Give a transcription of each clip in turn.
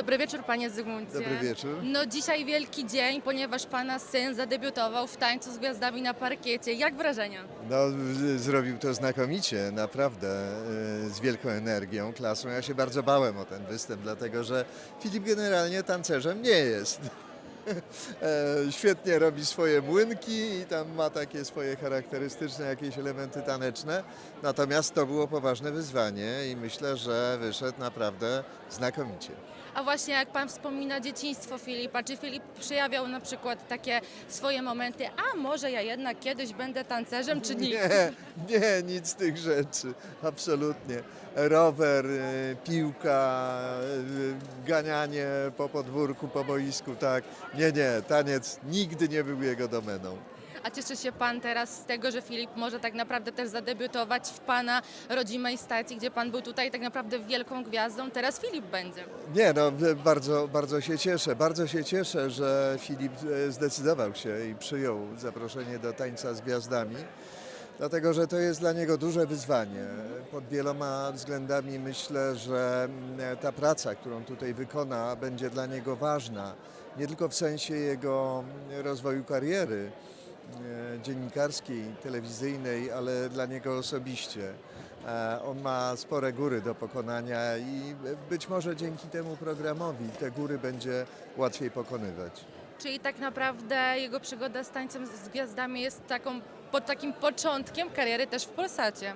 Dobry wieczór, panie Zygmuncie. Dobry wieczór. No dzisiaj wielki dzień, ponieważ pana syn zadebiutował w tańcu z gwiazdami na parkiecie. Jak wrażenia? No, zrobił to znakomicie, naprawdę, e, z wielką energią, klasą. Ja się bardzo bałem o ten występ, dlatego że Filip generalnie tancerzem nie jest. E, Świetnie robi swoje młynki i tam ma takie swoje charakterystyczne jakieś elementy taneczne. Natomiast to było poważne wyzwanie i myślę, że wyszedł naprawdę znakomicie. A właśnie jak pan wspomina dzieciństwo Filipa, czy Filip przejawiał na przykład takie swoje momenty, a może ja jednak kiedyś będę tancerzem, czy nie? Nie, nie, nic z tych rzeczy. Absolutnie. Rower, e, piłka, e, ganianie po podwórku, po boisku, tak. Nie, nie, taniec nigdy nie był jego domeną. A cieszy się pan teraz z tego, że Filip może tak naprawdę też zadebiutować w pana rodzimej stacji, gdzie pan był tutaj tak naprawdę wielką gwiazdą, teraz Filip będzie. Nie, no bardzo, bardzo się cieszę. Bardzo się cieszę, że Filip e, zdecydował się i przyjął zaproszenie do tańca z gwiazdami. Dlatego, że to jest dla niego duże wyzwanie. Pod wieloma względami myślę, że mm, ta praca, którą tutaj wykona, będzie dla niego ważna. Nie tylko w sensie jego mm, rozwoju kariery dziennikarskiej, telewizyjnej, ale dla niego osobiście. E, On ma spore góry do pokonania i być może dzięki temu programowi te góry będzie łatwiej pokonywać. Czyli tak naprawdę jego przygoda z tańcem z gwiazdami jest taką, pod takim początkiem kariery też w Polsacie.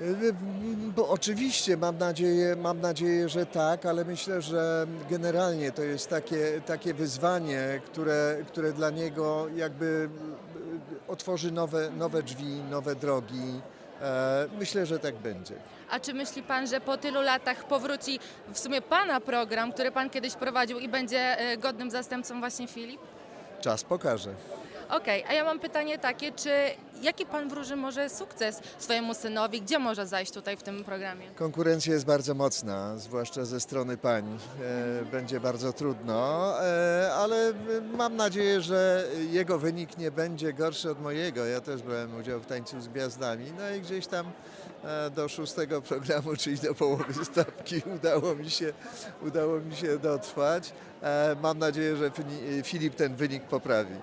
Y, Bo oczywiście mam nadzieję, mam nadzieję, że tak, ale myślę, że generalnie to jest takie, takie wyzwanie, które, które dla niego jakby otworzy nowe, nowe drzwi, nowe drogi. E, Myślę, że tak będzie. A czy myśli pan, że po tylu latach powróci w sumie pana program, który pan kiedyś prowadził i będzie e, godnym zastępcą właśnie Filip? Czas pokaże. Okej, a ja mam pytanie takie, czy jaki pan wróży może sukces swojemu synowi? Gdzie może zajść tutaj w tym programie? Konkurencja jest bardzo mocna, zwłaszcza ze strony pań. E, Będzie bardzo trudno, e, ale mam nadzieję, że jego wynik nie będzie gorszy od mojego. Ja też brałem udział w tańcu z gwiazdami, no i gdzieś tam e, do szóstego programu, czyli do połowy stawki udało mi się, udało mi się dotrwać. Mam nadzieję, że Filip ten wynik poprawi.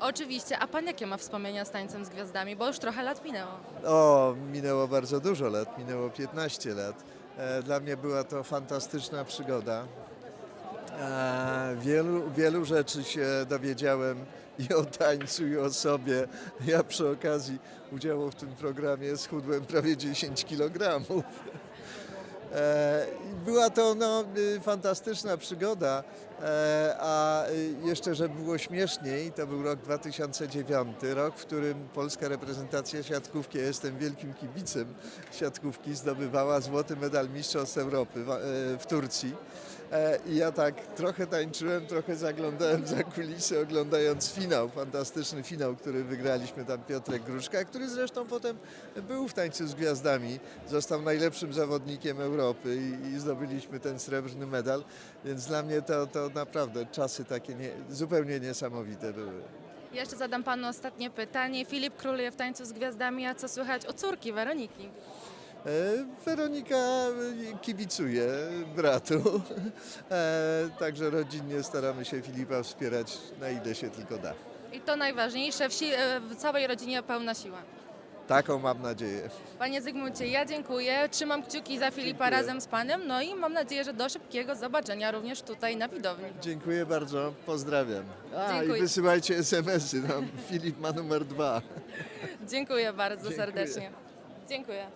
Oczywiście, a pan jakie ma wspomnienia z tańcem z gwiazdami? Bo już trochę lat minęło. O, minęło bardzo dużo lat, minęło 15 lat. E, Dla mnie była to fantastyczna przygoda. E, Wielu, wielu rzeczy się dowiedziałem i o tańcu, i o sobie. Ja przy okazji udziału w tym programie schudłem prawie 10 kg. E, Była to no, y, fantastyczna przygoda, e, a y, jeszcze, żeby było śmieszniej, to był rok 2009, rok, w którym polska reprezentacja siatkówki, ja jestem wielkim kibicem siatkówki, zdobywała złoty medal Mistrzostw Europy e, w Turcji. E, I ja tak trochę tańczyłem, trochę zaglądałem za kulisy, oglądając finał, fantastyczny finał, który wygraliśmy tam Piotrek Gruszka, który zresztą potem był w tańcu z gwiazdami. Został najlepszym zawodnikiem Europy i, i zdobyliśmy ten srebrny medal, więc dla mnie to, to naprawdę czasy takie nie, zupełnie niesamowite były. Jeszcze zadam panu ostatnie pytanie. Filip króluje w tańcu z gwiazdami, a co słychać o córki Weroniki? E, Weronika e, kibicuje bratu, e, także rodzinnie staramy się Filipa wspierać na ile się tylko da. I to najważniejsze, w, si- w całej rodzinie pełna siła. Taką mam nadzieję. Panie Zygmuncie, ja dziękuję. Trzymam kciuki za Filipa Dziękuję. razem z panem, no i mam nadzieję, że do szybkiego zobaczenia również tutaj na widowni. Dziękuję bardzo, pozdrawiam. A Dziękuję. i wysyłajcie SMS-y, Filip ma numer dwa. Dziękuję bardzo Dziękuję. serdecznie. Dziękuję.